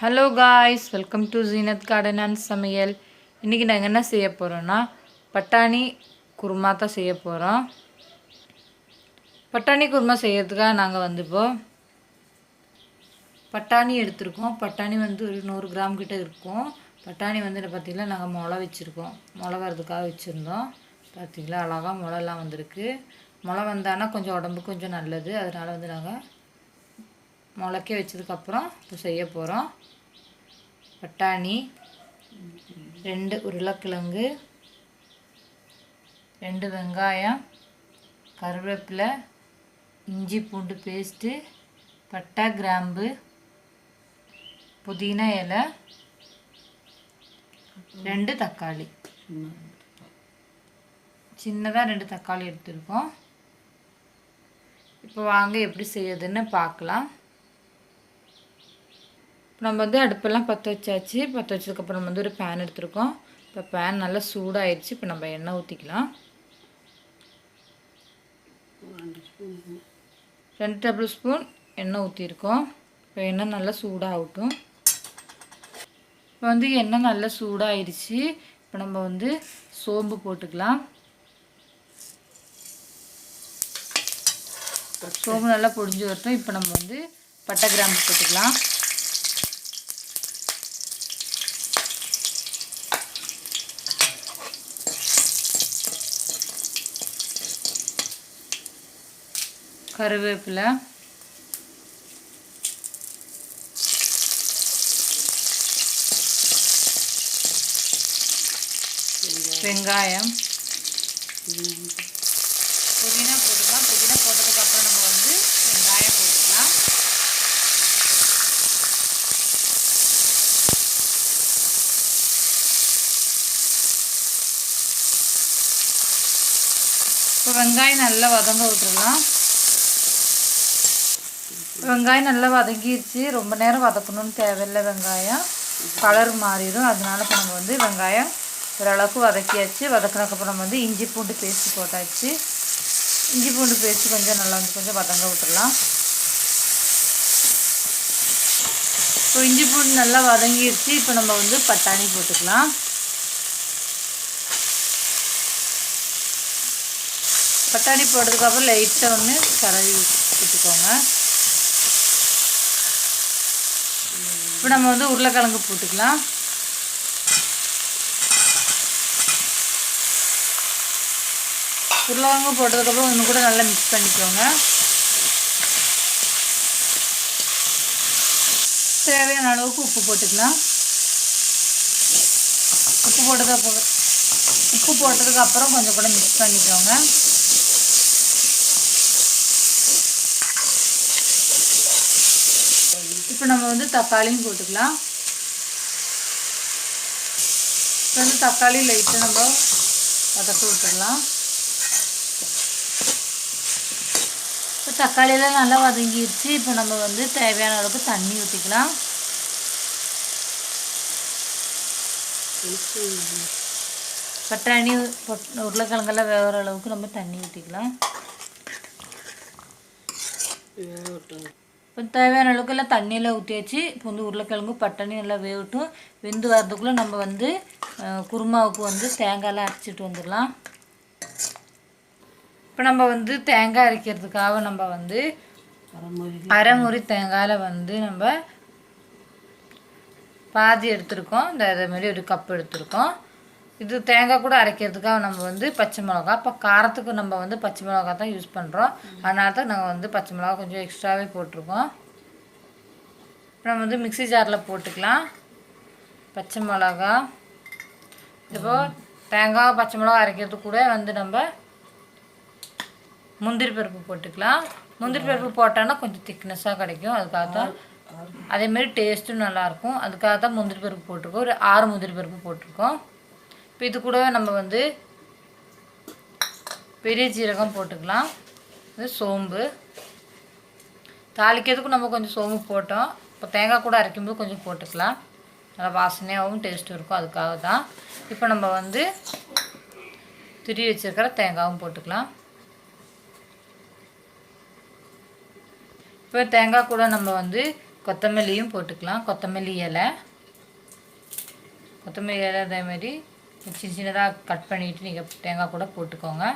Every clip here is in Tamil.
Hello guys welcome to Zeenath garden and சமையல் இன்றைக்கி நாங்கள் என்ன செய்ய போகிறோன்னா பட்டாணி குருமா தான் செய்ய போகிறோம் பட்டாணி குருமா செய்யறதுக்காக நாங்கள் வந்து பட்டாணி எடுத்திருக்கோம். பட்டாணி வந்து ஒரு நூறு கிராம் கிட்ட இருக்கும். பட்டாணி வந்து பார்த்திங்கன்னா நாங்கள் முளை வச்சுருக்கோம். முளை வர்றதுக்காக வச்சுருந்தோம். பார்த்திங்களா அழகாக முளைலாம் வந்திருக்கு. முளை வந்தானா கொஞ்சம் உடம்புக்கு கொஞ்சம் நல்லது. அதனால் வந்து நாங்கள் முளைக்க வச்சதுக்கப்புறம் இப்போ செய்ய போகிறோம். பட்டாணி ரெண்டு உருளைக்கிழங்கு ரெண்டு வெங்காயம் கருவேப்பிலை இஞ்சி பூண்டு பேஸ்ட்டு பட்டை கிராம்பு புதினா இலை ரெண்டு தக்காளி. சின்னதாக ரெண்டு தக்காளி எடுத்திருக்கோம். இப்போ வாங்க எப்படி செய்யுதுன்னு பார்க்கலாம். இப்போ நம்ம வந்து அடுப்பெல்லாம் பற்ற வச்சாச்சு. பற்ற வச்சதுக்கப்புறம் வந்து ஒரு பேன் எடுத்திருக்கோம். இப்போ பேன் நல்லா சூடாயிடுச்சு. இப்போ நம்ம எண்ணெய் ஊற்றிக்கலாம் ரெண்டு டேபிள் ஸ்பூன் எண்ணெய் ஊற்றிருக்கோம் இப்போ எண்ணெய் நல்லா சூடாகட்டும். இப்போ வந்து எண்ணெய் நல்லா சூடாயிடுச்சு. இப்போ நம்ம வந்து சோம்பு போட்டுக்கலாம். சோம்பு நல்லா பொடிஞ்சு வரட்டும். இப்போ நம்ம வந்து பட்டை கிராம்பு போட்டுக்கலாம். கருவேப்பிலை. வெங்காயம். புதினா போட்டுக்கலாம். புதினா போட்டதுக்கு அப்புறம் நம்ம வந்து வெங்காயம் போட்டுக்கலாம். இப்போ வெங்காயம் நல்லா வதங்க விட்டுடலாம். வெங்காயம் நல்லா வதங்கிடுச்சு ரொம்ப நேரம் வதக்கணும்னு தேவையில்லை வெங்காயம். கலர் மாறிடும். அதனால இப்போ நம்ம வந்து வெங்காயம் ஓரளவுக்கு வதக்கியாச்சு. வதக்கினதுக்கப்புறம் வந்து இஞ்சி பூண்டு பேஸ்ட் போட்டாச்சு. இஞ்சி பூண்டு பேஸ்ட் கொஞ்சம் நல்லா வந்து கொஞ்சம் வதங்க விட்டுடலாம். இப்போ இஞ்சி பூண்டு நல்லா வதங்கிடுச்சு இப்போ நம்ம வந்து பட்டாணி போட்டுக்கலாம். பட்டாணி போட்டதுக்கப்புறம் லைட்டாக ஒன்று கலரி விட்டுக்கோங்க. இப்போ நம்ம வந்து உருளைக்கிழங்கு போட்டுக்கலாம். உருளைக்கிழங்கு போட்டதுக்கப்புறம் ஒன்று கூட நல்லா மிக்ஸ் பண்ணிக்கோங்க. தேவையான அளவுக்கு உப்பு போட்டுக்கலாம். உப்பு போட்டதுக்கு உப்பு போட்டதுக்கு அப்புறம் கொஞ்சம் கூட மிக்ஸ் பண்ணிக்கோங்க. இப்போ நம்ம வந்து தக்காளியும் போட்டுக்கலாம். இப்போ வந்து தக்காளி லைட்டாக நம்ம வதக்க விட்டுடலாம். இப்போ தக்காளியெல்லாம் நல்லா வதங்கிடுச்சு இப்போ நம்ம வந்து தேவையான அளவுக்கு தண்ணி ஊற்றிக்கலாம் பட்டாணி பொட் உருளைக்கிழங்கெல்லாம் வேகிற அளவுக்கு நம்ம தண்ணி ஊற்றிக்கலாம் இப்போ தேவையான அளவுக்கு எல்லாம் தண்ணியெல்லாம் ஊற்றியாச்சு இப்போ வந்து உருளைக்கிழங்கு பட்டாணி எல்லாம் வேகட்டும். வெந்து வரதுக்குள்ளே நம்ம வந்து குருமாவுக்கு வந்து தேங்காயெல்லாம் அரைச்சிட்டு வந்துடலாம். இப்போ நம்ம வந்து தேங்காய் அரைக்கிறதுக்காக நம்ம வந்து அரைமுறி தேங்காயில் வந்து நம்ம பாதி எடுத்திருக்கோம். இந்த இதே மாதிரி ஒரு கப் எடுத்திருக்கோம். இது தேங்காய் கூட அரைக்கிறதுக்காக நம்ம வந்து பச்சை மிளகா இப்போ காரத்துக்கு நம்ம வந்து பச்சை மிளகா தான் யூஸ் பண்ணுறோம் அதனால தான் நாங்கள் வந்து பச்சை மிளகா கொஞ்சம் எக்ஸ்ட்ராவே போட்டிருக்கோம். இப்போ நம்ம வந்து மிக்ஸி ஜாரில் போட்டுக்கலாம். பச்சை மிளகா. இப்போ தேங்காய் பச்சை மிளகா அரைக்கிறதுக்கு கூட வந்து நம்ம முந்திரி பருப்பு போட்டுக்கலாம். முந்திரி பருப்பு போட்டோன்னா கொஞ்சம் திக்னஸாக கிடைக்கும். அதுக்காக தான் அதேமாரி டேஸ்ட்டும் நல்லாயிருக்கும் அதுக்காக தான் முந்திரி பருப்பு போட்டிருக்கோம். ஒரு ஆறு முந்திரி பருப்பு போட்டிருக்கோம். இப்போ இது கூடவே நம்ம வந்து பெரிய ஜீரகம் போட்டுக்கலாம். இது சோம்பு. தாளிக்கிறதுக்கும் நம்ம கொஞ்சம் சோம்பு போட்டோம். இப்போ தேங்காய் கூட அரைக்கும்போது கொஞ்சம் போட்டுக்கலாம். நல்லா வாசனையாகவும் டேஸ்ட்டும் இருக்கும். அதுக்காக தான் இப்போ நம்ம வந்து துருவி வச்சுருக்கிற தேங்காயும் போட்டுக்கலாம். இப்போ தேங்காய் கூட நம்ம வந்து கொத்தமல்லியும் போட்டுக்கலாம். கொத்தமல்லி இலை. கொத்தமல்லி இலை அதேமாரி சின்ன சின்னதாக கட் பண்ணிவிட்டு நீங்கள் தேங்காய் கூட போட்டுக்கோங்க.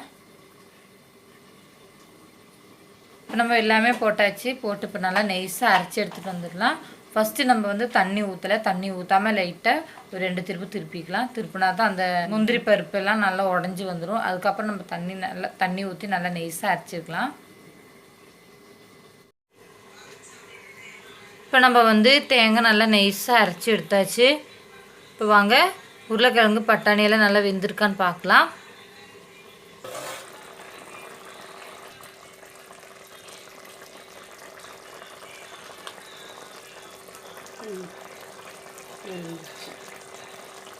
இப்போ நம்ம எல்லாமே போட்டாச்சு. போட்டு இப்போ நல்லா நெய்ஸாக அரைச்சி எடுத்துகிட்டு வந்துடலாம். ஃபஸ்ட்டு நம்ம வந்து தண்ணி ஊற்றலை தண்ணி ஊற்றாமல் லைட்டாக ஒரு ரெண்டு திருப்பு திருப்பிக்கலாம். திருப்பினா தான் அந்த முந்திரி பருப்பெல்லாம் நல்லா உடஞ்சி வந்துடும் அதுக்கப்புறம் நம்ம தண்ணி நல்லா தண்ணி ஊற்றி நல்லா நெய்ஸாக அரைச்சிக்கலாம் இப்போ நம்ம வந்து தேங்காய் நல்லா நெய்ஸாக அரைச்சி எடுத்தாச்சு. இப்போ வாங்க. உருளைக்கிழங்கு பட்டாணியெல்லாம் நல்லா வெந்திருக்கான்னு பார்க்கலாம்.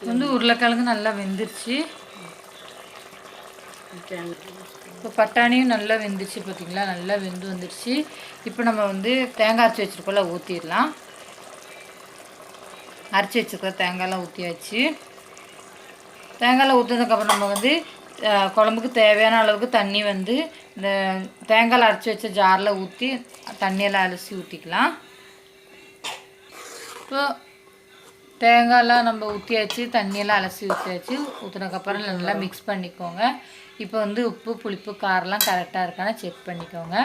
வந்து உருளைக்கிழங்கு நல்லா வெந்துருச்சு. இப்போ பட்டாணியும் நல்லா வெந்துருச்சு பார்த்தீங்களா? நல்லா வெந்து வந்துருச்சு. இப்போ நம்ம வந்து தேங்காய் அரைச்சி வச்சுருக்கோம்ல ஊற்றிடலாம் அரைச்சி வச்சுருக்க தேங்காயெல்லாம் ஊற்றியாச்சு தேங்காயில் ஊற்றுனதுக்கப்புறம் நம்ம வந்து குழம்புக்கு தேவையான அளவுக்கு தண்ணி வந்து இந்த தேங்காயில் அரைச்சி வச்ச ஜாரில் ஊற்றி தண்ணியெல்லாம் அலசி ஊற்றிக்கலாம் இப்போ தேங்காயெல்லாம் நம்ம ஊற்றியாச்சு தண்ணியெல்லாம் அலசி ஊற்றியாச்சு ஊற்றினதுக்கப்புறம் நல்லா மிக்ஸ் பண்ணிக்கோங்க. இப்போ வந்து உப்பு புளிப்பு காரெல்லாம் கரெக்டாக இருக்கான்னு செக் பண்ணிக்கோங்க.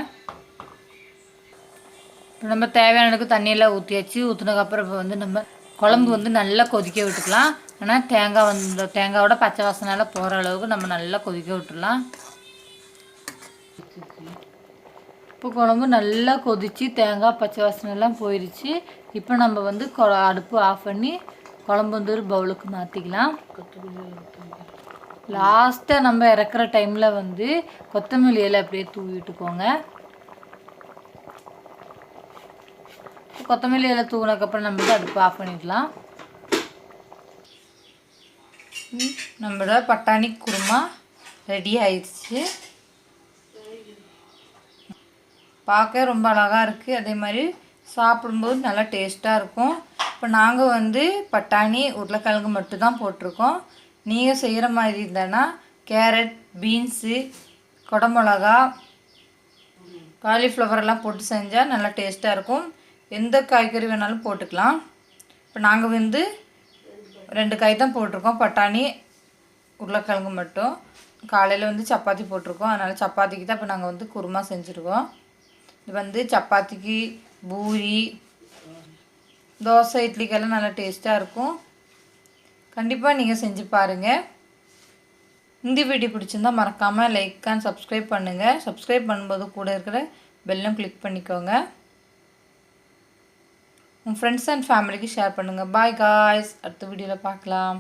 இப்போ நம்ம தேவையான அளவுக்கு தண்ணியெல்லாம் ஊற்றியாச்சு ஊற்றினதுக்கப்புறம் இப்போ வந்து நம்ம குழம்பு வந்து நல்லா கொதிக்க விட்டுக்கலாம். ஆனால் தேங்காய் வந்து தேங்காயோட பச்சை வாசனால் போகிற அளவுக்கு நம்ம நல்லா கொதிக்க விட்டுடலாம் இப்போ குழம்பு நல்லா கொதிச்சு தேங்காய் பச்சை வாசனைலாம் போயிடுச்சு இப்போ நம்ம வந்து கொ- அடுப்பு ஆஃப் பண்ணி குழம்பு வந்து ஒரு பவுலுக்கு மாற்றிக்கலாம் லாஸ்ட்டாக நம்ம இறக்குற டைமில் வந்து கொத்தமல்லி இலை அப்படியே தூவி விட்டுக்கோங்க. கொத்தமல்லி எல்லாம் தூங்கினதுக்கப்புறம் நம்ம வந்து அடுப்பு ஆஃப் பண்ணிக்கலாம் நம்மளோட பட்டாணி குருமா ரெடி ஆயிடுச்சு. பார்க்க ரொம்ப அழகாக இருக்குது அதே மாதிரி சாப்பிடும்போது நல்லா டேஸ்ட்டாக இருக்கும். இப்போ நாங்கள் வந்து பட்டாணி உருளைக்கிழங்கு மட்டும் தான் போட்டிருக்கோம். நீங்கள் செய்கிற மாதிரி இருந்தேன்னா கேரட் பீன்ஸு குடமிளகா காலிஃப்ளவர் எல்லாம் போட்டு செஞ்சால் நல்லா டேஸ்ட்டாக இருக்கும். எந்த காய்கறி வேணாலும் போட்டுக்கலாம். இப்போ நாங்கள் வந்து ரெண்டு காய் தான் போட்டிருக்கோம். பட்டாணி உருளைக்கிழங்கு மட்டும். காலையில் வந்து சப்பாத்தி போட்டிருக்கோம். அதனால் சப்பாத்திக்கு தான் இப்போ நாங்கள் வந்து குருமா செஞ்சுருக்கோம். இது வந்து சப்பாத்திக்கு பூரி தோசை இட்லிக்கெல்லாம் நல்லா டேஸ்ட்டாக இருக்கும். கண்டிப்பாக நீங்கள் செஞ்சு பாருங்கள் இந்த வீடியோ பிடிச்சிருந்தா மறக்காமல் லைக் அண்ட் சப்ஸ்கிரைப் பண்ணுங்கள் சப்ஸ்கிரைப் பண்ணும்போது கூட இருக்கிற பெல்லும் கிளிக் பண்ணிக்கோங்க. உங்கள் ஃப்ரெண்ட்ஸ் அண்ட் ஃபேமிலிக்கு ஷேர் பண்ணுங்கள் பாய் காய்ஸ் அடுத்த வீடியோவில் பார்க்கலாம்.